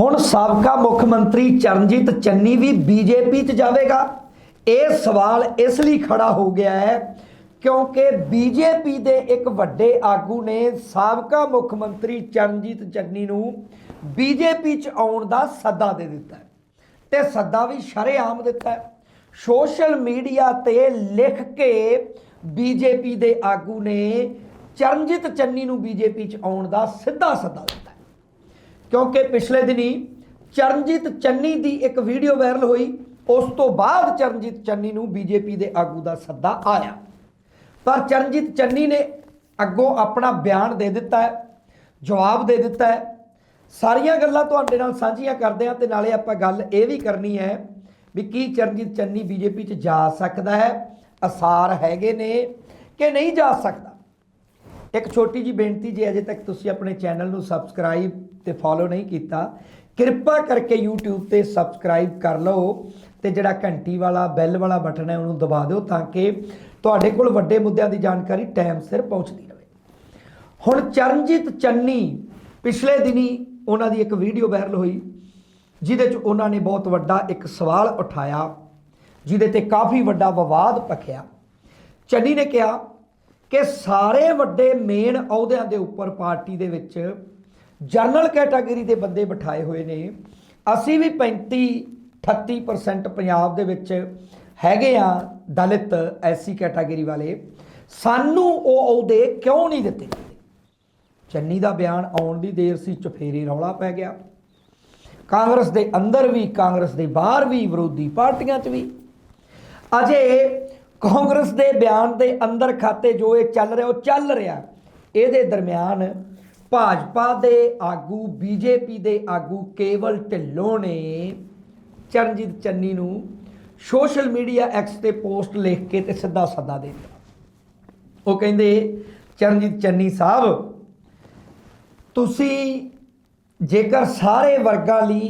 ਹੁਣ ਸਾਬਕਾ ਮੁੱਖ ਮੰਤਰੀ ਚਰਨਜੀਤ ਚੰਨੀ ਵੀ ਬੀਜੇਪੀ 'ਚ ਜਾਵੇਗਾ। ਇਹ ਸਵਾਲ ਇਸ ਲਈ ਖੜਾ ਹੋ ਗਿਆ ਹੈ ਕਿਉਂਕਿ ਬੀਜੇਪੀ ਦੇ ਇੱਕ ਵੱਡੇ ਆਗੂ ਨੇ ਸਾਬਕਾ ਮੁੱਖ ਮੰਤਰੀ ਚਰਨਜੀਤ ਚੰਨੀ ਨੂੰ ਬੀਜੇਪੀ 'ਚ ਆਉਣ ਦਾ ਸੱਦਾ ਦੇ ਦਿੱਤਾ ਹੈ ਤੇ ਸੱਦਾ ਵੀ ਸ਼ਰੇਆਮ ਦਿੱਤਾ ਹੈ। ਸੋਸ਼ਲ ਮੀਡੀਆ ਤੇ ਲਿਖ ਕੇ ਬੀਜੇਪੀ ਦੇ ਆਗੂ ਨੇ ਚਰਨਜੀਤ ਚੰਨੀ ਨੂੰ ਬੀਜੇਪੀ 'ਚ ਆਉਣ ਦਾ ਸਿੱਧਾ ਸੱਦਾ ਦਿੱਤਾ। ਕਿਉਂਕਿ ਪਿਛਲੇ ਦਿਨੀ ਚਰਨਜੀਤ ਚੰਨੀ ਦੀ ਇੱਕ ਵੀਡੀਓ ਵਾਇਰਲ ਹੋਈ, ਉਸ ਤੋਂ ਬਾਅਦ ਚਰਨਜੀਤ ਚੰਨੀ ਨੂੰ ਬੀਜੇਪੀ ਦੇ ਆਗੂ ਦਾ ਸੱਦਾ ਆਇਆ। ਪਰ ਚਰਨਜੀਤ ਚੰਨੀ ਨੇ ਅੱਗੋਂ ਆਪਣਾ ਬਿਆਨ ਦੇ ਦਿੱਤਾ ਹੈ, ਜਵਾਬ ਦੇ ਦਿੱਤਾ ਹੈ। ਸਾਰੀਆਂ ਗੱਲਾਂ ਤੁਹਾਡੇ ਨਾਲ ਸਾਂਝੀਆਂ ਕਰਦੇ ਹਾਂ ਤੇ ਨਾਲੇ ਆਪਾਂ ਗੱਲ ਇਹ ਵੀ ਕਰਨੀ ਹੈ ਵੀ ਕੀ ਚਰਨਜੀਤ ਚੰਨੀ ਬੀਜੇਪੀ 'ਚ ਜਾ ਸਕਦਾ ਹੈ, ਅਸਾਰ ਹੈਗੇ ਨੇ ਕਿ ਨਹੀਂ ਜਾ ਸਕਦਾ। ਇੱਕ ਛੋਟੀ ਜੀ ਬੇਨਤੀ ਜੇ, ਅਜੇ ਤੱਕ ਤੁਸੀਂ ਆਪਣੇ ਚੈਨਲ ਨੂੰ ਸਬਸਕ੍ਰਾਈਬ ਤੇ ਫੋਲੋ ਨਹੀਂ ਕੀਤਾ, ਕਿਰਪਾ ਕਰਕੇ YouTube ਤੇ ਸਬਸਕ੍ਰਾਈਬ ਕਰ ਲਓ ਤੇ ਜਿਹੜਾ ਘੰਟੀ ਵਾਲਾ, ਬੈਲ ਵਾਲਾ ਬਟਨ ਹੈ, ਉਹਨੂੰ ਦਬਾ ਦਿਓ ਤਾਂ ਕਿ ਤੁਹਾਡੇ ਕੋਲ ਵੱਡੇ ਮੁੱਦਿਆਂ ਦੀ ਜਾਣਕਾਰੀ ਟਾਈਮ ਸਿਰ ਪਹੁੰਚਦੀ ਰਹੇ। ਹੁਣ ਚਰਨਜੀਤ ਚੰਨੀ ਪਿਛਲੇ ਦਿਨੀ ਉਹਨਾਂ ਦੀ ਇੱਕ ਵੀਡੀਓ ਵਾਇਰਲ ਹੋਈ, ਜਿਹਦੇ 'ਚ ਉਹਨਾਂ ਨੇ ਬਹੁਤ ਵੱਡਾ ਇੱਕ ਸਵਾਲ ਉਠਾਇਆ, ਜਿਹਦੇ ਤੇ ਕਾਫੀ ਵੱਡਾ ਵਿਵਾਦ ਪਖਿਆ। ਚੰਨੀ ਨੇ ਕਿਹਾ ਕਿ ਸਾਰੇ ਵੱਡੇ ਮੇਨ ਅਹੁਦਿਆਂ ਦੇ ਉੱਪਰ ਪਾਰਟੀ ਦੇ ਵਿੱਚ ਜਨਰਲ ਕੈਟਾਗਰੀ ਦੇ ਬੰਦੇ ਬਿਠਾਏ ਹੋਏ ਨੇ। ਅਸੀਂ ਵੀ 35 38% ਪੰਜਾਬ ਦੇ ਵਿੱਚ ਹੈਗੇ ਆ ਦਲਿਤ ਐਸੀ ਕੈਟਾਗਰੀ ਵਾਲੇ। ਸਾਨੂੰ ਉਹ ਅਹੁਦੇ ਕਿਉਂ ਨਹੀਂ ਦਿੱਤੇ ਚੰਨੀ ਦਾ ਬਿਆਨ ਆਉਣ ਦੀ ਦੇਰ ਸੀ, ਚਫੇਰੇ ਰੌਲਾ ਪੈ ਗਿਆ। ਕਾਂਗਰਸ ਦੇ ਅੰਦਰ ਵੀ, ਕਾਂਗਰਸ ਦੇ ਬਾਹਰ ਵੀ, ਵਿਰੋਧੀ ਪਾਰਟੀਆਂ 'ਚ ਵੀ। ਅਜੇ ਕਾਂਗਰਸ ਦੇ ਬਿਆਨ ਦੇ ਅੰਦਰ ਖਾਤੇ ਜੋ ਇਹ ਚੱਲ ਰਿਹਾ, ਉਹ ਚੱਲ ਰਿਹਾ। ਇਹਦੇ ਦਰਮਿਆਨ ਭਾਜਪਾ ਦੇ ਆਗੂ, ਬੀਜੇਪੀ ਦੇ ਆਗੂ ਕੇਵਲ ਢਿੱਲੋਂ ਨੇ ਚਰਨਜੀਤ ਚੰਨੀ ਨੂੰ ਸੋਸ਼ਲ ਮੀਡੀਆ ਐਕਸ ਤੇ ਪੋਸਟ ਲਿਖ ਕੇ ਤੇ ਸਿੱਧਾ ਸੱਦਾ ਦੇ ਦਿੱਤਾ। ਉਹ ਕਹਿੰਦੇ, ਚਰਨਜੀਤ ਚੰਨੀ ਸਾਹਿਬ, ਤੁਸੀਂ ਜੇਕਰ ਸਾਰੇ ਵਰਗਾਂ ਲਈ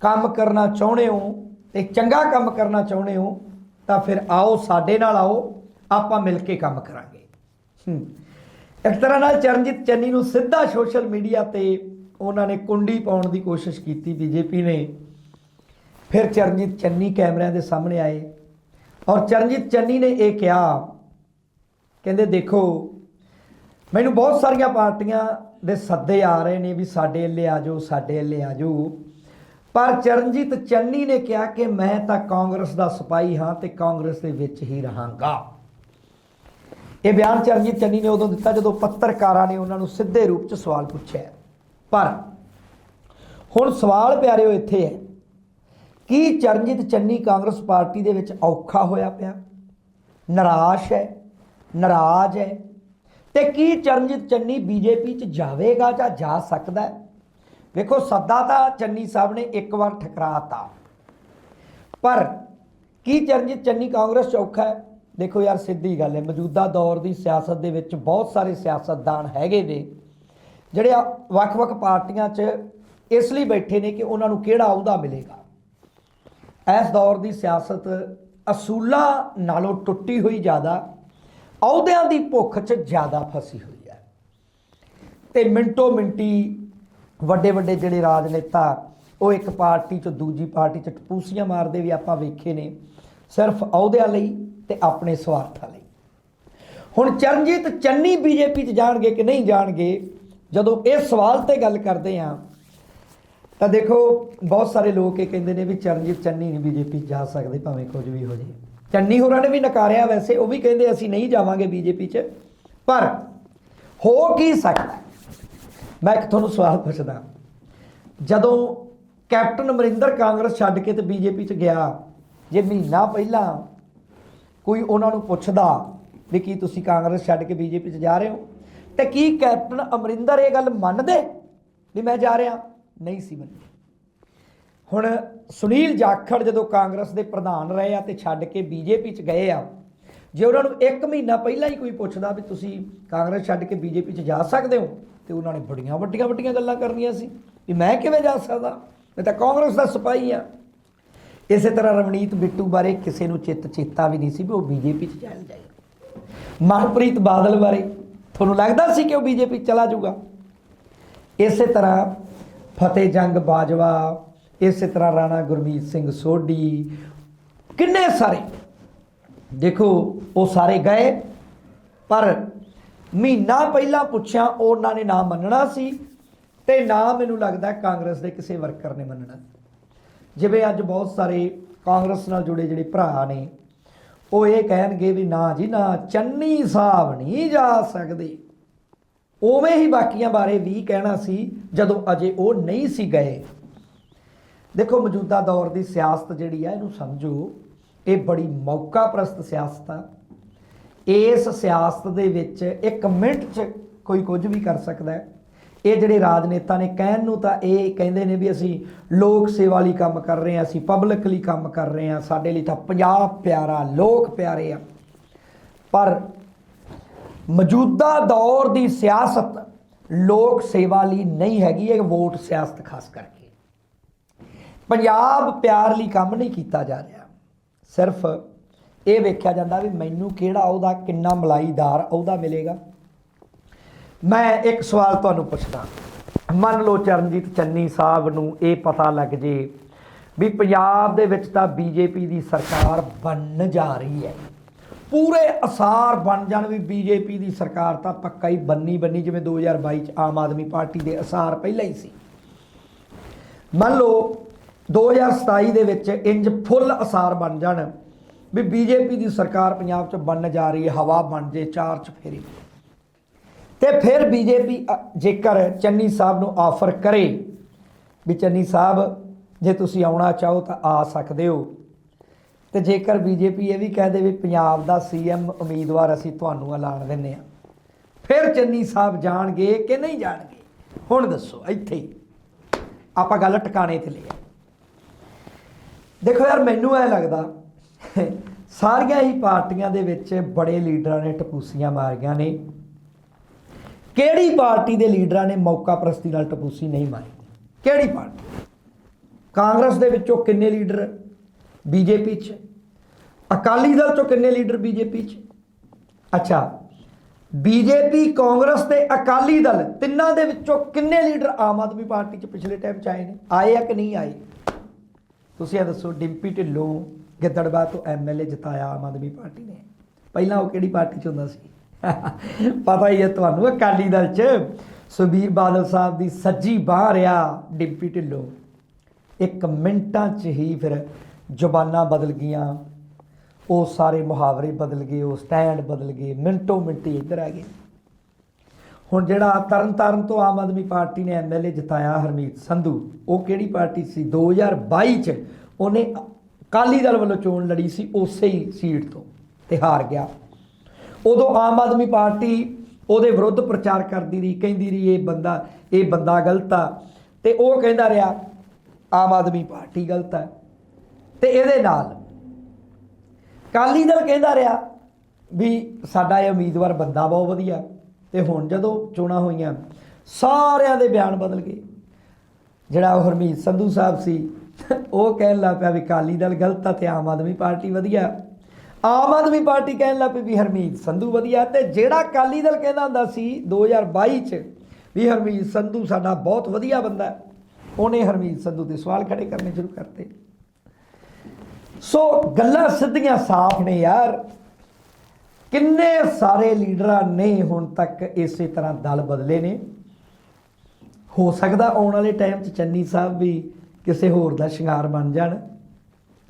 ਕੰਮ ਕਰਨਾ ਚਾਹੁੰਦੇ ਹੋ ਤੇ ਚੰਗਾ ਕੰਮ ਕਰਨਾ ਚਾਹੁੰਦੇ ਹੋ ਤਾਂ ਫਿਰ ਆਓ, ਸਾਡੇ ਨਾਲ ਆਓ, ਆਪਾਂ ਮਿਲ ਕੇ ਕੰਮ ਕਰਾਂਗੇ। ਇੱਕ ਤਰ੍ਹਾਂ ਨਾਲ ਚਰਨਜੀਤ ਚੰਨੀ ਨੂੰ ਸਿੱਧਾ ਸੋਸ਼ਲ ਮੀਡੀਆ ਤੇ ਉਹਨਾਂ ਨੇ ਕੁੰਡੀ ਪਾਉਣ ਦੀ ਕੋਸ਼ਿਸ਼ ਕੀਤੀ, ਬੀਜੇਪੀ ਨੇ। ਫਿਰ ਚਰਨਜੀਤ ਚੰਨੀ ਕੈਮਰਿਆਂ ਦੇ ਸਾਹਮਣੇ ਆਏ ਔਰ ਚਰਨਜੀਤ ਚੰਨੀ ਨੇ ਇਹ ਕਿਹਾ, ਕਹਿੰਦੇ, ਦੇਖੋ, ਮੈਨੂੰ ਬਹੁਤ ਸਾਰੀਆਂ ਪਾਰਟੀਆਂ ਦੇ ਸੱਦੇ ਆ ਰਹੇ ਨੇ ਵੀ ਸਾਡੇ ਅੱਲੇ ਆ ਜਾਓ, ਸਾਡੇ ਅੱਲੇ ਆ ਜਾਓ। ਪਰ ਚਰਨਜੀਤ ਚੰਨੀ ਨੇ ਕਿਹਾ ਕਿ ਮੈਂ ਤਾਂ ਕਾਂਗਰਸ ਦਾ ਸਿਪਾਹੀ ਹਾਂ ਤੇ ਕਾਂਗਰਸ ਦੇ ਵਿੱਚ ਹੀ ਰਹਾਂਗਾ। ਇਹ ਬਿਆਨ ਚਰਨਜੀਤ ਚੰਨੀ ਨੇ ਉਦੋਂ ਦਿੱਤਾ ਜਦੋਂ ਪੱਤਰਕਾਰਾਂ ਨੇ ਉਹਨਾਂ ਨੂੰ ਸਿੱਧੇ ਰੂਪ 'ਚ ਸਵਾਲ ਪੁੱਛਿਆ। ਪਰ ਹੁਣ ਸਵਾਲ ਪਿਆਰਿਓ ਇੱਥੇ ਹੈ, ਕੀ ਚਰਨਜੀਤ ਚੰਨੀ ਕਾਂਗਰਸ ਪਾਰਟੀ ਦੇ ਵਿੱਚ ਔਖਾ ਹੋਇਆ ਪਿਆ? ਨਿਰਾਸ਼ ਹੈ, ਨਾਰਾਜ਼ ਹੈ? ਤੇ ਕੀ ਚਰਨਜੀਤ ਚੰਨੀ ਬੀਜੇਪੀ ਚ ਜਾਵੇਗਾ ਜਾਂ ਜਾ ਸਕਦਾ ਹੈ? ਵੇਖੋ, ਸੱਦਾ ਤਾਂ ਚੰਨੀ ਸਾਹਿਬ ਨੇ ਇੱਕ ਵਾਰ ਠਕਰਾਤਾ। ਪਰ ਕੀ ਚਰਨਜੀਤ ਚੰਨੀ ਕਾਂਗਰਸ ਚ ਔਖਾ ਹੈ? ਦੇਖੋ ਯਾਰ, ਸਿੱਧੀ ਗੱਲ ਹੈ, ਮੌਜੂਦਾ ਦੌਰ ਦੀ ਸਿਆਸਤ ਦੇ ਵਿੱਚ ਬਹੁਤ ਸਾਰੇ ਸਿਆਸਤਦਾਨ ਹੈਗੇ ਨੇ, ਜਿਹੜੇ ਵੱਖ-ਵੱਖ ਪਾਰਟੀਆਂ 'ਚ ਇਸ ਲਈ ਬੈਠੇ ਨੇ ਕਿ ਉਹਨਾਂ ਨੂੰ ਕਿਹੜਾ ਅਹੁਦਾ ਮਿਲੇਗਾ। ਇਸ ਦੌਰ ਦੀ ਸਿਆਸਤ ਅਸੂਲਾਂ ਨਾਲੋਂ ਟੁੱਟੀ ਹੋਈ ਜ਼ਿਆਦਾ, ਅਹੁਦਿਆਂ ਦੀ ਭੁੱਖ 'ਚ ਜ਼ਿਆਦਾ ਫਸੀ ਹੋਈ ਹੈ। ਤੇ ਮਿੰਟੋ ਮਿੰਟੀ ਵੱਡੇ ਵੱਡੇ ਜਿਹੜੇ ਰਾਜਨੇਤਾ, ਉਹ ਇੱਕ ਪਾਰਟੀ 'ਚ ਦੂਜੀ ਪਾਰਟੀ 'ਚ ਟਪੂਸੀਆਂ ਮਾਰਦੇ ਵੀ ਆਪਾਂ ਵੇਖੇ ਨੇ, ਸਿਰਫ ਅਹੁਦਿਆਂ ਲਈ ਤੇ ਆਪਣੇ ਸਵਾਰਥਾਂ ਲਈ। ਹੁਣ ਚਰਨਜੀਤ ਚੰਨੀ ਬੀਜੇਪੀ 'ਚ ਜਾਣਗੇ ਕਿ ਨਹੀਂ ਜਾਣਗੇ, ਜਦੋਂ ਇਹ ਸਵਾਲ ਤੇ ਗੱਲ ਕਰਦੇ ਆ ਤਾਂ ਦੇਖੋ, ਬਹੁਤ ਸਾਰੇ ਲੋਕ ਇਹ ਕਹਿੰਦੇ ਨੇ ਵੀ ਚਰਨਜੀਤ ਚੰਨੀ ਨਹੀਂ ਬੀਜੇਪੀ ਜਾ ਸਕਦੇ, ਭਾਵੇਂ ਕੁਝ ਵੀ ਹੋ ਜੇ। ਚੰਨੀ ਹੋਰਾਂ ਨੇ ਵੀ ਨਕਾਰਿਆ ਵੈਸੇ, ਉਹ ਵੀ ਕਹਿੰਦੇ ਅਸੀਂ ਨਹੀਂ ਜਾਵਾਂਗੇ ਬੀਜੇਪੀ 'ਚ, ਪਰ ਹੋ ਕੀ ਸਕਦਾ? ਮੈਂ ਇੱਕ ਤੁਹਾਨੂੰ ਸਵਾਲ ਪੁੱਛਦਾ। ਜਦੋਂ ਕੈਪਟਨ ਅਮਰਿੰਦਰ ਕਾਂਗਰਸ ਛੱਡ ਕੇ ਤੇ ਬੀਜੇਪੀ 'ਚ ਗਿਆ, ਜੇ ਮਹੀਨਾ ਪਹਿਲਾਂ ਕੋਈ ਉਹਨਾਂ ਨੂੰ ਪੁੱਛਦਾ ਵੀ ਕੀ ਤੁਸੀਂ ਕਾਂਗਰਸ ਛੱਡ ਕੇ ਬੀਜੇਪੀ 'ਚ ਜਾ ਰਹੇ ਹੋ, ਤੇ ਕੀ ਕੈਪਟਨ ਅਮਰਿੰਦਰ ਇਹ ਗੱਲ ਮੰਨਦੇ ਵੀ ਮੈਂ ਜਾ ਰਿਹਾ? ਨਹੀਂ ਸੀ ਮੰਨਦੇ। ਹੁਣ ਸੁਨੀਲ ਜਾਖੜ ਜਦੋਂ ਕਾਂਗਰਸ ਦੇ ਪ੍ਰਧਾਨ ਰਹੇ ਆ ਤੇ ਛੱਡ ਕੇ ਬੀਜੇਪੀ 'ਚ ਗਏ ਆ, ਜੇ ਉਹਨਾਂ ਨੂੰ 1 ਮਹੀਨਾ ਪਹਿਲਾਂ ਹੀ ਕੋਈ ਪੁੱਛਦਾ ਵੀ ਤੁਸੀਂ ਕਾਂਗਰਸ ਛੱਡ ਕੇ ਬੀਜੇਪੀ 'ਚ ਜਾ ਸਕਦੇ ਹੋ ਤੇ ਉਹਨਾਂ ਨੇ ਬੜੀਆਂ ਵੱਡੀਆਂ ਵੱਡੀਆਂ ਗੱਲਾਂ ਕਰਨੀਆਂ ਸੀ ਵੀ ਮੈਂ ਕਿਵੇਂ ਜਾ ਸਕਦਾ? ਮੈਂ ਤਾਂ ਕਾਂਗਰਸ ਦਾ ਸਿਪਾਹੀ ਆ। ਇਸੇ ਤਰ੍ਹਾਂ ਰਵਨੀਤ ਬਿੱਟੂ ਬਾਰੇ ਕਿਸੇ ਨੂੰ ਚਿੱਤ ਚੇਤਾ ਵੀ ਨਹੀਂ ਸੀ ਵੀ ਉਹ ਬੀਜੇਪੀ 'ਚ ਚੱਲ ਜਾਏ। ਮਨਪ੍ਰੀਤ ਬਾਦਲ ਬਾਰੇ ਤੁਹਾਨੂੰ ਲੱਗਦਾ ਸੀ ਕਿ ਉਹ ਬੀਜੇਪੀ ਚਲਾ ਜਾਊਗਾ? ਇਸੇ ਤਰ੍ਹਾਂ ਫਤਿਹ ਜੰਗ ਬਾਜਵਾ, ਇਸੇ ਤਰ੍ਹਾਂ ਰਾਣਾ ਗੁਰਮੀਤ ਸਿੰਘ ਸੋਢੀ, ਕਿੰਨੇ ਸਾਰੇ? ਦੇਖੋ, ਉਹ ਸਾਰੇ ਗਏ, ਪਰ ਮਹੀਨਾ ਪਹਿਲਾਂ ਪੁੱਛਿਆ, ਉਹਨਾਂ ਨੇ ਨਾ ਮੰਨਣਾ ਸੀ ਤੇ ਨਾ ਮੈਨੂੰ ਲੱਗਦਾ ਕਾਂਗਰਸ ਦੇ ਕਿਸੇ ਵਰਕਰ ਨੇ ਮੰਨਣਾ। ਜਿਵੇਂ ਅੱਜ ਬਹੁਤ ਸਾਰੇ ਕਾਂਗਰਸ ਨਾਲ ਜੁੜੇ ਜਿਹੜੇ ਭਰਾ ਨੇ, ਉਹ ਇਹ ਕਹਿਣਗੇ ਵੀ ਨਾ ਜੀ, ਨਾ ਚੰਨੀ ਸਾਹਿਬ ਨਹੀਂ ਜਾ ਸਕਦੇ। ਉਵੇਂ ਹੀ ਬਾਕੀਆਂ ਬਾਰੇ ਵੀ ਕਹਿਣਾ ਸੀ, ਜਦੋਂ ਅਜੇ ਉਹ ਨਹੀਂ ਸੀ ਗਏ। ਦੇਖੋ, ਮੌਜੂਦਾ ਦੌਰ ਦੀ ਸਿਆਸਤ ਜਿਹੜੀ ਆ, ਇਹਨੂੰ ਸਮਝੋ, ਇਹ ਬੜੀ ਮੌਕਾ ਪ੍ਰਸਤ ਸਿਆਸਤ ਆ। ਇਸ ਸਿਆਸਤ ਦੇ ਵਿੱਚ ਇੱਕ ਮਿੰਟ 'ਚ ਕੋਈ ਕੁਝ ਵੀ ਕਰ ਸਕਦਾ ਹੈ। ਇਹ ਜਿਹੜੇ ਰਾਜਨੇਤਾ ਨੇ ਕਹਿਣ ਨੂੰ ਤਾਂ ਇਹ ਕਹਿੰਦੇ ਨੇ ਵੀ ਅਸੀਂ ਲੋਕ ਸੇਵਾ ਲਈ ਕੰਮ ਕਰ ਰਹੇ ਹਾਂ, ਅਸੀਂ ਪਬਲਿਕ ਲਈ ਕੰਮ ਕਰ ਰਹੇ ਹਾਂ, ਸਾਡੇ ਲਈ ਤਾਂ ਪੰਜਾਬ ਪਿਆਰਾ, ਲੋਕ ਪਿਆਰੇ ਆ। ਪਰ ਮੌਜੂਦਾ ਦੌਰ ਦੀ ਸਿਆਸਤ ਲੋਕ ਸੇਵਾ ਲਈ ਨਹੀਂ ਹੈਗੀ, ਇਹ ਵੋਟ ਸਿਆਸਤ ਖਾਸ ਕਰਕੇ। ਪੰਜਾਬ ਪਿਆਰ ਲਈ ਕੰਮ ਨਹੀਂ ਕੀਤਾ ਜਾ ਰਿਹਾ। ਸਿਰਫ ਇਹ ਵੇਖਿਆ ਜਾਂਦਾ ਵੀ ਮੈਨੂੰ ਕਿਹੜਾ ਉਹਦਾ ਕਿੰਨਾ ਮਲਾਈਦਾਰ ਉਹਦਾ ਮਿਲੇਗਾ। ਮੈਂ ਇੱਕ ਸਵਾਲ ਤੁਹਾਨੂੰ ਪੁੱਛਦਾ। ਮੰਨ ਲਓ ਚਰਨਜੀਤ ਚੰਨੀ ਸਾਹਿਬ ਨੂੰ ਇਹ ਪਤਾ ਲੱਗ ਜੇ ਵੀ ਪੰਜਾਬ ਦੇ ਵਿੱਚ ਤਾਂ ਬੀਜੇਪੀ ਦੀ ਸਰਕਾਰ ਬਣਨ ਜਾ ਰਹੀ ਹੈ। ਪੂਰੇ ਅਸਾਰ ਬਣ ਜਾਣ ਵੀ ਬੀਜੇਪੀ ਦੀ ਸਰਕਾਰ ਤਾਂ ਪੱਕਾ ਹੀ ਬੰਨੀ ਬੰਨੀ ਜਿਵੇਂ 2022 ਚ ਆਮ ਆਦਮੀ ਪਾਰਟੀ ਦੇ ਅਸਾਰ ਪਹਿਲਾਂ ਹੀ ਸੀ। ਮੰਨ ਲਓ 2027 ਦੇ ਵਿੱਚ ਇੰਜ ਫੁੱਲ ਅਸਾਰ ਬਣ ਜਾਣ। ਵੀ ਬੀਜੇਪੀ ਦੀ ਸਰਕਾਰ ਪੰਜਾਬ 'ਚ ਬਣਨ ਜਾ ਰਹੀ ਹੈ, ਹਵਾ ਬਣ ਜੇ, ਚਾਰ ਚ ਫੇਰੀ। ਤੇ ਫਿਰ ਬੀਜੇਪੀ ਜੇਕਰ ਚੰਨੀ ਸਾਹਿਬ ਨੂੰ ਆਫਰ ਕਰੇ ਵੀ ਚੰਨੀ ਸਾਹਿਬ, ਜੇ ਤੁਸੀਂ ਆਉਣਾ ਚਾਹੋ ਤਾਂ ਆ ਸਕਦੇ ਹੋ। ਤੇ ਜੇਕਰ ਬੀਜੇਪੀ ਇਹ ਵੀ ਕਹਿ ਦੇ ਵੀ ਪੰਜਾਬ ਦਾ ਸੀਐਮ ਉਮੀਦਵਾਰ ਅਸੀਂ ਤੁਹਾਨੂੰ ਐਲਾਨ ਦਿੰਨੇ ਆ ਫਿਰ ਚੰਨੀ ਸਾਹਿਬ ਜਾਣਗੇ ਕਿ ਨਹੀਂ ਜਾਣਗੇ? ਹੁਣ ਦੱਸੋ, ਇੱਥੇ ਆਪਾਂ ਗੱਲ ਟਿਕਾਣੇ ਤੇ ਲਿਆ ਦੇਖੋ ਯਾਰ, ਮੈਨੂੰ ਐ ਲੱਗਦਾ ਸਾਰੀਆਂ ਹੀ ਪਾਰਟੀਆਂ ਦੇ ਵਿੱਚ ਬੜੇ ਲੀਡਰਾਂ ਨੇ ਟਪੂਸੀਆਂ ਮਾਰੀਆਂ ਨੇ। ਕਿਹੜੀ ਪਾਰਟੀ ਦੇ ਲੀਡਰਾਂ ਨੇ ਮੌਕਾ ਪ੍ਰਸਤੀ ਨਾਲ ਟਪੂਸੀ ਨਹੀਂ ਮਾਰੀ? ਕਿਹੜੀ ਪਾਰਟੀ? ਕਾਂਗਰਸ ਦੇ ਵਿੱਚੋਂ ਕਿੰਨੇ ਲੀਡਰ ਬੀਜੇਪੀ 'ਚ? ਅਕਾਲੀ ਦਲ 'ਚੋਂ ਕਿੰਨੇ ਲੀਡਰ ਬੀਜੇਪੀ 'ਚ? ਅੱਛਾ, ਬੀਜੇਪੀ, ਕਾਂਗਰਸ ਤੇ ਅਕਾਲੀ ਦਲ ਤਿੰਨਾਂ ਦੇ ਵਿੱਚੋਂ ਕਿੰਨੇ ਲੀਡਰ ਆਮ ਆਦਮੀ ਪਾਰਟੀ 'ਚ ਪਿਛਲੇ ਟਾਈਮ 'ਚ ਆਏ ਨੇ? ਆਏ ਆ ਕਿ ਨਹੀਂ ਆਏ? ਤੁਸੀਂ ਇਹ ਦੱਸੋ, ਡਿੰਪੀ ਢਿੱਲੋਂ ਗਿੱਦੜਬਾਹ ਤੋਂ ਐਮਐਲਏ ਜਿਤਾਇਆ ਆਮ ਆਦਮੀ ਪਾਰਟੀ ਨੇ। ਪਹਿਲਾਂ ਉਹ ਕਿਹੜੀ ਪਾਰਟੀ 'ਚ ਹੁੰਦਾ ਸੀ? ਪਤਾ ਹੀ ਹੈ ਤੁਹਾਨੂੰ, ਅਕਾਲੀ ਦਲ 'ਚ ਸੁਬੀਰ ਬਾਦਲ ਸਾਹਿਬ ਦੀ ਸੱਜੀ ਬਾਹ ਰਿਆ ਡਿੰਪੀ ਢਿੱਲੋਂ। ਇੱਕ ਮਿੰਟਾਂ 'ਚ ਹੀ ਫਿਰ ਜ਼ੁਬਾਨਾਂ ਬਦਲ ਗਈਆਂ। ਉਹ ਸਾਰੇ ਮੁਹਾਵਰੇ ਬਦਲ ਗਏ, ਉਹ ਸਟੈਂਡ ਬਦਲ ਗਏ, ਮਿੰਟੋ ਮਿੰਟੀ ਇੱਧਰ ਆ ਗਏ। ਹੁਣ ਜਿਹੜਾ ਤਰਨਤਾਰਨ ਤੋਂ ਆਮ ਆਦਮੀ ਪਾਰਟੀ ਨੇ ਐਮਐਲਏ ਜਿਤਾਇਆ ਹਰਮੀਤ ਸੰਧੂ, ਉਹ ਕਿਹੜੀ ਪਾਰਟੀ ਸੀ? 2022 ਚ ਉਹਨੇ ਅਕਾਲੀ ਦਲ ਵੱਲੋਂ ਚੋਣ ਲੜੀ ਸੀ ਉਸੇ ਹੀ ਸੀਟ ਤੋਂ ਤੇ ਹਾਰ ਗਿਆ। ਉਦੋਂ ਆਮ ਆਦਮੀ ਪਾਰਟੀ ਉਹਦੇ ਵਿਰੁੱਧ ਪ੍ਰਚਾਰ ਕਰਦੀ ਰਹੀ, ਕਹਿੰਦੀ ਰਹੀ, ਇਹ ਬੰਦਾ ਇਹ ਬੰਦਾ ਗਲਤ ਆ। ਤੇ ਉਹ ਕਹਿੰਦਾ ਰਿਹਾ, ਆਮ ਆਦਮੀ ਪਾਰਟੀ ਗਲਤ ਆ। ਤੇ ਇਹਦੇ ਨਾਲ ਕਾਲੀ ਦਲ ਕਹਿੰਦਾ ਰਿਹਾ ਵੀ ਸਾਡਾ ਇਹ ਉਮੀਦਵਾਰ ਬੰਦਾ ਬਹੁਤ ਵਧੀਆ। ਤੇ ਹੁਣ ਜਦੋਂ ਚੋਣਾਂ ਹੋਈਆਂ, ਸਾਰਿਆਂ ਦੇ ਬਿਆਨ ਬਦਲ ਗਏ। ਜਿਹੜਾ ਉਹ ਹਰਮੀਤ ਸੰਧੂ ਸਾਹਿਬ ਸੀ ਉਹ ਕਹਿਣ ਲੱਗ ਪਿਆ ਵੀ ਕਾਲੀ ਦਲ ਗਲਤ ਆ ਤੇ ਆਮ ਆਦਮੀ ਪਾਰਟੀ ਵਧੀਆ। ਆਮ ਆਦਮੀ ਪਾਰਟੀ ਕਹਿਣ ਲੱਗ ਪਈ ਵੀ ਹਰਮੀਤ ਸੰਧੂ ਵਧੀਆ ਤੇ ਜਿਹੜਾ ਕਾਲੀ ਦਲ ਕਹਿੰਦਾ ਹੁੰਦਾ ਸੀ 2022 ਚ ਵੀ ਹਰਮੀਤ ਸੰਧੂ ਸਾਡਾ ਬਹੁਤ ਵਧੀਆ ਬੰਦਾ ਹੈ, ਉਹਨੇ ਹਰਮੀਤ ਸੰਧੂ ਦੇ ਸਵਾਲ ਖੜੇ ਕਰਨੇ ਸ਼ੁਰੂ ਕਰਤੇ। ਸੋ ਗੱਲਾਂ ਸਿੱਧੀਆਂ ਸਾਫ਼ ਨੇ ਯਾਰ। ਕਿੰਨੇ ਸਾਰੇ ਲੀਡਰਾਂ ਨੇ ਹੁਣ ਤੱਕ ਇਸੇ ਤਰ੍ਹਾਂ ਦਲ ਬਦਲੇ ਨੇ। ਹੋ ਸਕਦਾ ਆਉਣ ਵਾਲੇ ਟਾਈਮ 'ਚ ਚੰਨੀ ਸਾਹਿਬ ਵੀ ਕਿਸੇ ਹੋਰ ਦਾ ਸ਼ਿੰਗਾਰ ਬਣ ਜਾਣ।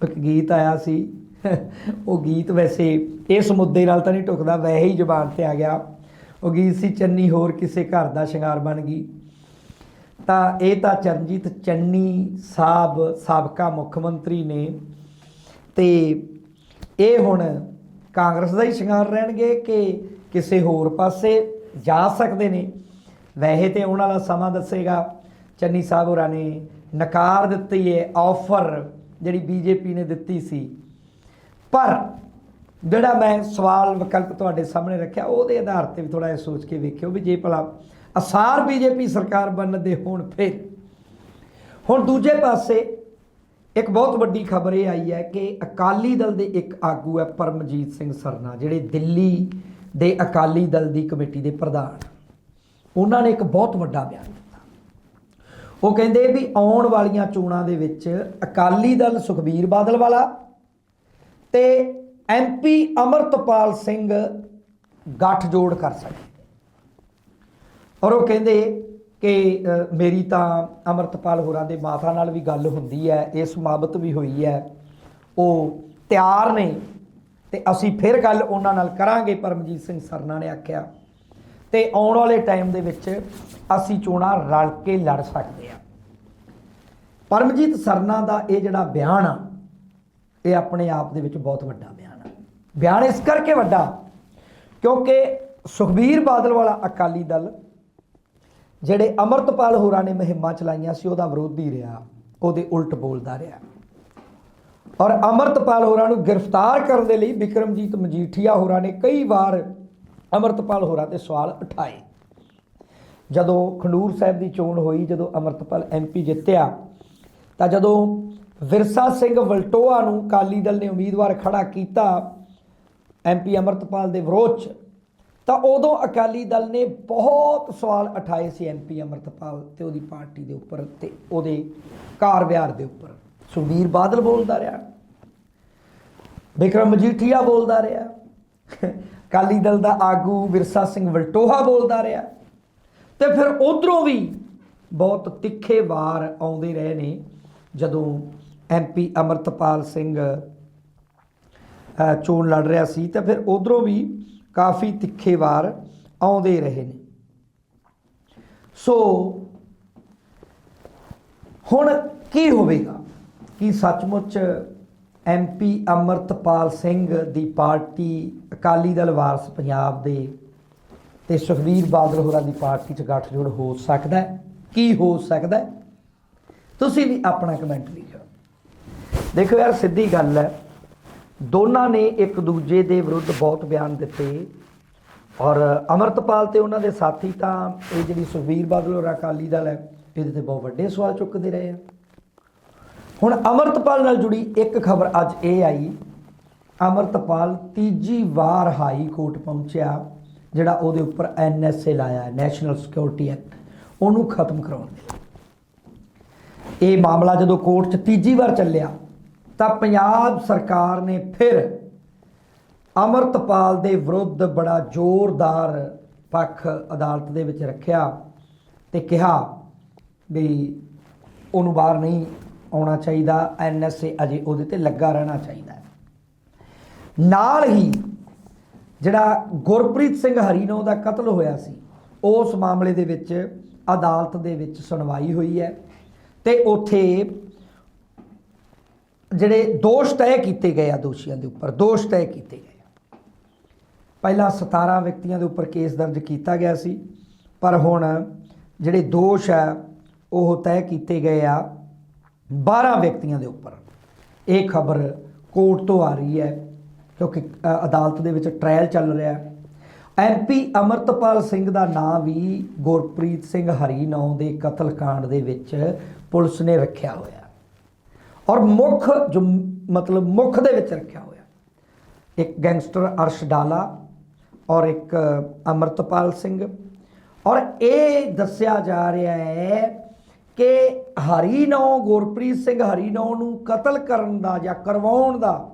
ਇੱਕ ਗੀਤ ਆਇਆ ਸੀ। ਉਹ ਗੀਤ ਵੈਸੇ ਇਸ ਮੁੱਦੇ ਨਾਲ ਤਾਂ ਨਹੀਂ ਟੁਕਦਾ, ਵੈਸੇ ਹੀ ਜ਼ੁਬਾਨ ਤੇ ਆ ਗਿਆ। ਉਹ ਗੀਤ ਸੀ, ਚੰਨੀ ਹੋਰ ਕਿਸੇ ਘਰ ਦਾ ਸ਼ਿੰਗਾਰ ਬਣ ਗਈ। ਤਾਂ ਇਹ ਤਾਂ ਚਰਨਜੀਤ ਚੰਨੀ ਸਾਹਿਬ, ਸਾਬਕਾ ਮੁੱਖ ਮੰਤਰੀ ਨੇ। ਤੇ ਇਹ ਹੁਣ ਕਾਂਗਰਸ ਦਾ ਹੀ ਸ਼ਿੰਗਾਰ ਰਹਿਣਗੇ ਕਿ ਕਿਸੇ ਹੋਰ ਪਾਸੇ ਜਾ ਸਕਦੇ ਨੇ? ਵੈਸੇ ਤੇ ਉਹਨਾਂ ਦਾ ਸਮਾਂ ਦੱਸੇਗਾ। ਚੰਨੀ ਸਾਹਿਬ ਹੋਰਾਂ ਨੇ ਨਕਾਰ ਦਿੱਤੀ ਹੈ ਆਫਰ ਜਿਹੜੀ ਬੀਜੇਪੀ ਨੇ ਦਿੱਤੀ ਸੀ। ਪਰ ਜਿਹੜਾ ਮੈਂ ਸਵਾਲ ਵਿਕਲਪ ਤੁਹਾਡੇ ਸਾਹਮਣੇ ਰੱਖਿਆ, ਉਹਦੇ ਆਧਾਰ ਤੇ ਵੀ ਥੋੜਾ ਜਿਹਾ ਸੋਚ ਕੇ ਵੇਖਿਓ ਵੀ ਜੇ ਭਲਾ ਅਸਾਰ ਬੀਜੇਪੀ ਸਰਕਾਰ ਬਣਨ ਦੇ ਹੋਣ ਫਿਰ। ਹੁਣ ਦੂਜੇ ਪਾਸੇ ਇੱਕ ਬਹੁਤ ਵੱਡੀ ਖਬਰ ਇਹ ਆਈ ਹੈ ਕਿ ਅਕਾਲੀ ਦਲ ਦੇ ਇੱਕ ਆਗੂ ਹੈ ਪਰਮਜੀਤ ਸਿੰਘ ਸਰਨਾ, ਜਿਹੜੇ ਦਿੱਲੀ ਦੇ ਅਕਾਲੀ ਦਲ ਦੀ ਕਮੇਟੀ ਦੇ ਪ੍ਰਧਾਨ। ਉਹਨਾਂ ਨੇ ਇੱਕ ਬਹੁਤ ਵੱਡਾ ਬਿਆਨ ਦਿੱਤਾ ਉਹ ਕਹਿੰਦੇ ਵੀ ਆਉਣ ਵਾਲੀਆਂ ਚੋਣਾਂ ਦੇ ਵਿੱਚ ਅਕਾਲੀ ਦਲ ਸੁਖਬੀਰ ਬਾਦਲ ਵਾਲਾ ਤੇ ਐਮਪੀ ਅਮਰਤਪਾਲ ਸਿੰਘ ਗੱਠਜੋੜ ਕਰ ਸਕੇ। ਔਰ ਉਹ ਕਹਿੰਦੇ ਕਿ ਮੇਰੀ ਤਾਂ ਅਮਰਤਪਾਲ ਹੋਰਾਂ ਦੇ ਮਾਤਾ ਨਾਲ ਵੀ ਗੱਲ ਹੁੰਦੀ ਹੈ ਇਸ ਮਾਬਤ ਵੀ ਹੋਈ ਹੈ। ਉਹ ਤਿਆਰ ਨੇ ਤੇ ਅਸੀਂ ਫਿਰ ਗੱਲ ਉਹਨਾਂ ਨਾਲ ਕਰਾਂਗੇ, ਪਰਮਜੀਤ ਸਿੰਘ ਸਰਨਾ ਨੇ ਆਖਿਆ। ਤੇ ਆਉਣ ਵਾਲੇ ਟਾਈਮ ਦੇ ਵਿੱਚ ਅਸੀਂ ਚੋਣਾਂ ਰਲ ਕੇ ਲੜ ਸਕਦੇ ਹਾਂ। ਪਰਮਜੀਤ ਸਰਨਾ ਦਾ ਇਹ ਜਿਹੜਾ ਬਿਆਨ ਆ, ਇਹ ਆਪਣੇ ਆਪ ਦੇ ਵਿੱਚ ਬਹੁਤ ਵੱਡਾ ਬਿਆਨ ਆ। ਬਿਆਨ ਇਸ ਕਰਕੇ ਵੱਡਾ ਕਿਉਂਕਿ ਸੁਖਬੀਰ ਬਾਦਲ ਵਾਲਾ ਅਕਾਲੀ ਦਲ, ਜਿਹੜੇ ਅਮਰਤਪਾਲ ਹੋਰਾਂ ਨੇ ਮੁਹਿੰਮਾਂ ਚਲਾਈਆਂ ਸੀ, ਉਹਦਾ ਵਿਰੋਧੀ ਰਿਹਾ, ਉਹਦੇ ਉਲਟ ਬੋਲਦਾ ਰਿਹਾ। ਔਰ ਅਮਰਤਪਾਲ ਹੋਰਾਂ ਨੂੰ ਗ੍ਰਿਫਤਾਰ ਕਰਨ ਦੇ ਲਈ ਵਿਕਰਮਜੀਤ ਮਜੀਠੀਆ ਹੋਰਾਂ ਨੇ ਕਈ ਵਾਰ ਅਮਰਤਪਾਲ ਹੋਰਾਂ ਤੇ ਸਵਾਲ ਉਠਾਏ। ਜਦੋਂ ਖੰਡੂਰ ਸਾਹਿਬ ਦੀ ਚੋਣ ਹੋਈ, ਜਦੋਂ ਅਮਰਤਪਾਲ ਐਮਪੀ ਜਿੱਤਿਆ, ਤਾਂ ਜਦੋਂ ਵਿਰਸਾ ਸਿੰਘ ਵਲਟੋਆ ਨੂੰ ਕਾਲੀ ਦਲ ਨੇ ਉਮੀਦਵਾਰ ਖੜਾ ਕੀਤਾ ਐਮਪੀ ਅਮਰਤਪਾਲ ਦੇ ਵਿਰੋਧ 'ਚ, ਤਾਂ ਉਦੋਂ ਅਕਾਲੀ ਦਲ ਨੇ ਬਹੁਤ ਸਵਾਲ ਉਠਾਏ ਸੀ ਐਮਪੀ ਅਮਰਤਪਾਲ ਤੇ ਉਹਦੀ ਪਾਰਟੀ ਦੇ ਉੱਪਰ ਤੇ ਉਹਦੇ ਕਾਰ ਵਿਹਾਰ ਦੇ ਉੱਪਰ। ਸੁਖਬੀਰ ਬਾਦਲ ਬੋਲਦਾ ਰਿਹਾ, ਵਿਕਰਮ ਮਜੀਠੀਆ ਬੋਲਦਾ ਰਿਹਾ ਅਕਾਲੀ ਦਲ ਦਾ ਆਗੂ ਵਿਰਸਾ ਸਿੰਘ ਵਲਟੋਹਾ ਬੋਲਦਾ ਰਿਹਾ। ਤੇ ਫਿਰ ਉਧਰੋਂ ਵੀ ਬਹੁਤ ਤਿੱਖੇ ਵਾਰ ਆਉਂਦੇ ਰਹੇ ਨੇ, ਜਦੋਂ ਐਮਪੀ ਅਮਰਤਪਾਲ ਸਿੰਘ ਚੋਣ ਲੜ ਰਿਹਾ ਸੀ, ਤਾਂ ਫਿਰ ਉਧਰੋਂ ਵੀ ਕਾਫੀ ਤਿੱਖੇ ਵਾਰ ਆਉਂਦੇ ਰਹੇ ਨੇ। ਸੋ ਹੁਣ ਕੀ ਹੋਵੇਗਾ? ਕਿ ਸੱਚਮੁੱਚ ਐਮਪੀ ਅਮਰਤਪਾਲ ਸਿੰਘ ਦੀ ਪਾਰਟੀ ਅਕਾਲੀ ਦਲ ਵਾਰਸ ਪੰਜਾਬ ਦੇ ਤੇ ਸੁਖਬੀਰ ਬਾਦਲ ਹੋਰਾਂ ਦੀ ਪਾਰਟੀ 'ਚ ਗੱਠਜੋੜ ਹੋ ਸਕਦਾ ਹੈ। ਕੀ ਹੋ ਸਕਦਾ ਹੈ? ਤੁਸੀਂ ਵੀ ਆਪਣਾ ਕਮੈਂਟ ਲਿਖੋ ਦੇਖੋ ਯਾਰ, ਸਿੱਧੀ ਗੱਲ ਹੈ, ਦੋਨਾਂ ਨੇ ਇੱਕ ਦੂਜੇ ਦੇ ਵਿਰੁੱਧ ਬਹੁਤ ਬਿਆਨ ਦਿੱਤੇ ਔਰ ਅਮਰਤਪਾਲ ਤੇ ਉਹਨਾਂ ਦੇ ਸਾਥੀ ਤਾਂ ਇਹ ਜਿਹੜੀ ਸੁਖਬੀਰ ਬਾਦਲ ਔਰ ਅਕਾਲੀ ਦਲ ਹੈ, ਇਹਦੇ ਤੇ ਬਹੁਤ ਵੱਡੇ ਸਵਾਲ ਚੁੱਕਦੇ ਰਹੇ ਆ। ਹੁਣ ਅਮਰਤਪਾਲ ਨਾਲ ਜੁੜੀ ਇੱਕ ਖਬਰ ਅੱਜ ਇਹ ਆਈ ਅਮਰਤਪਾਲ ਤੀਜੀ ਵਾਰ ਹਾਈ ਕੋਰਟ ਪਹੁੰਚਿਆ, ਜਿਹੜਾ ਉਹਦੇ ਉੱਪਰ ਐਨਐਸਏ ਲਾਇਆ ਨੈਸ਼ਨਲ ਸਿਕਿਉਰਿਟੀ ਐਕਟ ਉਹਨੂੰ ਖਤਮ ਕਰਾਉਣ ਦੇ ਲਈ। ਇਹ ਮਾਮਲਾ ਜਦੋਂ ਕੋਰਟ 'ਚ ਤੀਜੀ ਵਾਰ ਚੱਲਿਆ, ਤਾਂ ਪੰਜਾਬ ਸਰਕਾਰ ਨੇ ਫਿਰ ਅਮਰਤਪਾਲ ਦੇ ਵਿਰੁੱਧ ਬੜਾ ਜ਼ੋਰਦਾਰ ਪੱਖ ਅਦਾਲਤ ਦੇ ਵਿੱਚ ਰੱਖਿਆ ਤੇ ਕਿਹਾ ਵੀ ਉਹਨੂੰ ਬਾਹਰ ਨਹੀਂ ਆਉਣਾ ਚਾਹੀਦਾ ਐਨਐਸਏ ਅਜੇ ਉਹਦੇ ਤੇ ਲੱਗਾ ਰਹਿਣਾ ਚਾਹੀਦਾ। ਨਾਲ ਹੀ ਜਿਹੜਾ ਗੁਰਪ੍ਰੀਤ ਸਿੰਘ ਹਰੀਨੋ ਦਾ ਕਤਲ ਹੋਇਆ ਸੀ, ਉਸ ਮਾਮਲੇ ਦੇ ਵਿੱਚ ਅਦਾਲਤ ਦੇ ਵਿੱਚ ਸੁਣਵਾਈ ਹੋਈ ਹੈ ਤੇ ਉਥੇ ਜਿਹੜੇ ਦੋਸ਼ ਤੈਅ ਕੀਤੇ ਗਏ ਆ ਦੋਸ਼ੀਆਂ ਦੇ ਉੱਪਰ, ਦੋਸ਼ ਤੈਅ ਕੀਤੇ ਗਏ ਆ। ਪਹਿਲਾਂ 17 ਵਿਅਕਤੀਆਂ ਦੇ ਉੱਪਰ ਕੇਸ ਦਰਜ ਕੀਤਾ ਗਿਆ ਸੀ, ਪਰ ਹੁਣ ਜਿਹੜੇ ਦੋਸ਼ ਆ, ਉਹ ਤੈਅ ਕੀਤੇ ਗਏ ਆ 12 ਵਿਅਕਤੀਆਂ ਦੇ ਉੱਪਰ ਇਹ ਖਬਰ ਕੋਰਟ ਤੋਂ ਆ ਰਹੀ ਹੈ ਕਿਉਂਕਿ ਅਦਾਲਤ ਦੇ ਵਿੱਚ ਟ੍ਰਾਇਲ ਚੱਲ ਰਿਹਾ ਹੈ। ਐਮਪੀ ਅਮਰਤਪਾਲ ਸਿੰਘ ਦਾ ਨਾਂ ਵੀ ਗੁਰਪ੍ਰੀਤ ਸਿੰਘ ਹਰੀਨੌ ਦੇ ਕਤਲकांड ਦੇ ਵਿੱਚ ਪੁਲਿਸ ਨੇ ਰੱਖਿਆ ਹੋਇਆ ਔਰ ਮੁੱਖ ਜੋ ਮਤਲਬ ਮੁੱਖ ਦੇ ਵਿੱਚ ਰੱਖਿਆ ਹੋਇਆ ਇੱਕ ਗੈਂਗਸਟਰ ਅਰਸ਼ ਡਾਲਾ ਔਰ ਇੱਕ ਅਮਰਤਪਾਲ ਸਿੰਘ। ਔਰ ਇਹ ਦੱਸਿਆ ਜਾ ਰਿਹਾ ਹੈ ਕਿ ਹਰੀਨੌ ਗੁਰਪ੍ਰੀਤ ਸਿੰਘ ਹਰੀਨੌਂ ਨੂੰ ਕਤਲ ਕਰਨ ਦਾ ਜਾਂ ਕਰਵਾਉਣ ਦਾ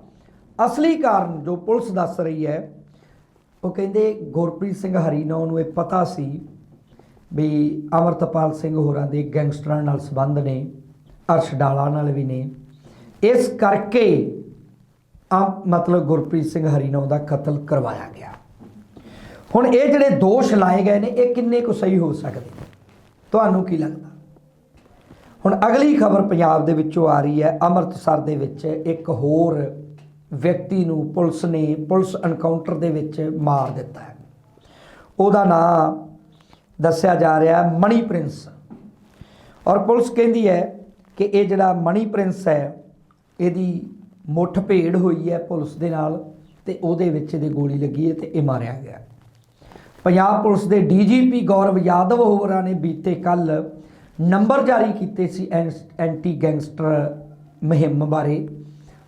ਅਸਲੀ ਕਾਰਨ ਜੋ ਪੁਲਿਸ ਦੱਸ ਰਹੀ ਹੈ, ਉਹ ਕਹਿੰਦੇ ਗੁਰਪ੍ਰੀਤ ਸਿੰਘ ਹਰੀਨੌਂ ਨੂੰ ਇਹ ਪਤਾ ਸੀ ਵੀ ਅਮਰਤਪਾਲ ਸਿੰਘ ਹੋਰਾਂ ਦੇ ਗੈਂਗਸਟਰਾਂ ਨਾਲ ਸੰਬੰਧ ਨੇ, ਅਰਸ਼ ਡਾਲਾ ਨਾਲ ਵੀ ਨੇ। ਇਸ ਕਰਕੇ ਆ ਮਤਲਬ ਗੁਰਪ੍ਰੀਤ ਸਿੰਘ ਹਰੀਨੌ ਦਾ ਕਤਲ ਕਰਵਾਇਆ ਗਿਆ। ਹੁਣ ਇਹ ਜਿਹੜੇ ਦੋਸ਼ ਲਾਏ ਗਏ ਨੇ, ਇਹ ਕਿੰਨੇ ਕੁ ਸਹੀ ਹੋ ਸਕਦੇ ਤੁਹਾਨੂੰ ਕੀ ਲੱਗਦਾ? ਹੁਣ ਅਗਲੀ ਖਬਰ ਪੰਜਾਬ ਦੇ ਵਿੱਚੋਂ ਆ ਰਹੀ ਹੈ, ਅੰਮ੍ਰਿਤਸਰ ਦੇ ਵਿੱਚ ਇੱਕ ਹੋਰ ਵਿਅਕਤੀ ਨੂੰ ਪੁਲਿਸ ਨੇ ਪੁਲਿਸ ਐਨਕਾਊਂਟਰ ਦੇ ਵਿੱਚ ਮਾਰ ਦਿੱਤਾ ਹੈ। ਉਹਦਾ ਨਾਮ ਦੱਸਿਆ ਜਾ ਰਿਹਾ ਮਣੀ ਪ੍ਰਿੰਸ। ਔਰ ਪੁਲਿਸ ਕਹਿੰਦੀ ਹੈ ਕਿ ਇਹ ਜਿਹੜਾ ਮਣੀ ਪ੍ਰਿੰਸ ਹੈ, ਇਹਦੀ ਮੁੱਠ ਭੇੜ ਹੋਈ ਹੈ ਪੁਲਿਸ ਦੇ ਨਾਲ ਤੇ ਉਹਦੇ ਵਿੱਚ ਇਹਦੇ ਗੋਲੀ ਲੱਗੀ ਹੈ ਤੇ ਇਹ ਮਾਰਿਆ ਗਿਆ ਪੰਜਾਬ ਪੁਲਿਸ ਦੇ ਡੀਜੀਪੀ ਗੌਰਵ ਯਾਦਵ ਹੋਰਾਂ ਨੇ ਬੀਤੇ ਕੱਲ ਨੰਬਰ ਜਾਰੀ ਕੀਤੇ ਸੀ ਐਂਸ- ਐਂਟੀ ਗੈਂਗਸਟਰ ਮੁਹਿੰਮ ਬਾਰੇ।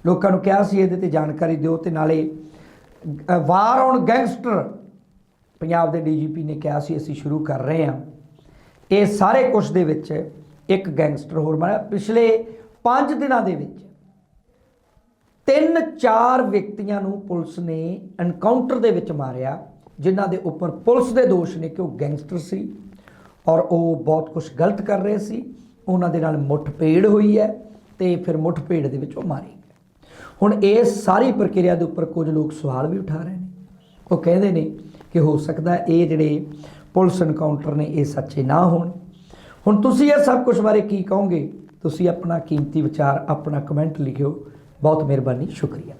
ਲੋਕਾਂ ਨੂੰ ਕਿਹਾ ਸੀ ਇਹਦੇ ਤੇ ਜਾਣਕਾਰੀ ਦਿਓ ਤੇ ਨਾਲੇ ਵਾਰ ਔਨ ਗੈਂਗਸਟਰ, ਪੰਜਾਬ ਦੇ ਡੀਜੀਪੀ ਨੇ ਕਿਹਾ ਸੀ ਅਸੀਂ ਸ਼ੁਰੂ ਕਰ ਰਹੇ ਹਾਂ। ਇਹ ਸਾਰੇ ਕੁਝ ਦੇ ਵਿੱਚ ਇੱਕ ਗੈਂਗਸਟਰ ਹੋਰ ਮਾਰਿਆ ਪਿਛਲੇ 5 ਦਿਨਾਂ ਦੇ ਵਿੱਚ ਤਿੰਨ ਚਾਰ ਵਿਅਕਤੀਆਂ ਨੂੰ ਪੁਲਿਸ ਨੇ ਐਨਕਾਊਂਟਰ ਦੇ ਵਿੱਚ ਮਾਰਿਆ, ਜਿਨ੍ਹਾਂ ਦੇ ਉੱਪਰ ਪੁਲਿਸ ਦੇ ਦੋਸ਼ ਨੇ ਕਿ ਉਹ ਗੈਂਗਸਟਰ ਸੀ ਔਰ ਉਹ ਬਹੁਤ ਕੁਝ ਗਲਤ ਕਰ ਰਹੇ ਸੀ। ਉਹਨਾਂ ਦੇ ਨਾਲ ਮੁੱਠਭੇੜ ਹੋਈ ਹੈ ਤੇ ਫਿਰ ਮੁੱਠਭੇੜ ਦੇ ਵਿੱਚ ਉਹ ਮਾਰੇ ਹੁਣ ਇਸ ਸਾਰੀ ਪ੍ਰਕਿਰਿਆ ਦੇ ਉੱਪਰ ਕੁਝ ਲੋਕ ਸਵਾਲ ਵੀ ਉਠਾ ਰਹੇ ਨੇ। ਉਹ ਕਹਿੰਦੇ ਨੇ ਕਿ ਹੋ ਸਕਦਾ ਇਹ ਜਿਹੜੇ ਪੁਲਿਸ ਐਨਕਾਊਂਟਰ ਨੇ, ਇਹ ਸੱਚੇ ਨਾ ਹੋਣ। ਹੁਣ ਤੁਸੀਂ ਇਹ ਸਭ ਕੁਝ ਬਾਰੇ ਕੀ ਕਹੋਗੇ? ਤੁਸੀਂ ਆਪਣਾ ਕੀਮਤੀ ਵਿਚਾਰ, ਆਪਣਾ ਕਮੈਂਟ ਲਿਖਿਓ। ਬਹੁਤ ਮਿਹਰਬਾਨੀ, ਸ਼ੁਕਰੀਆ।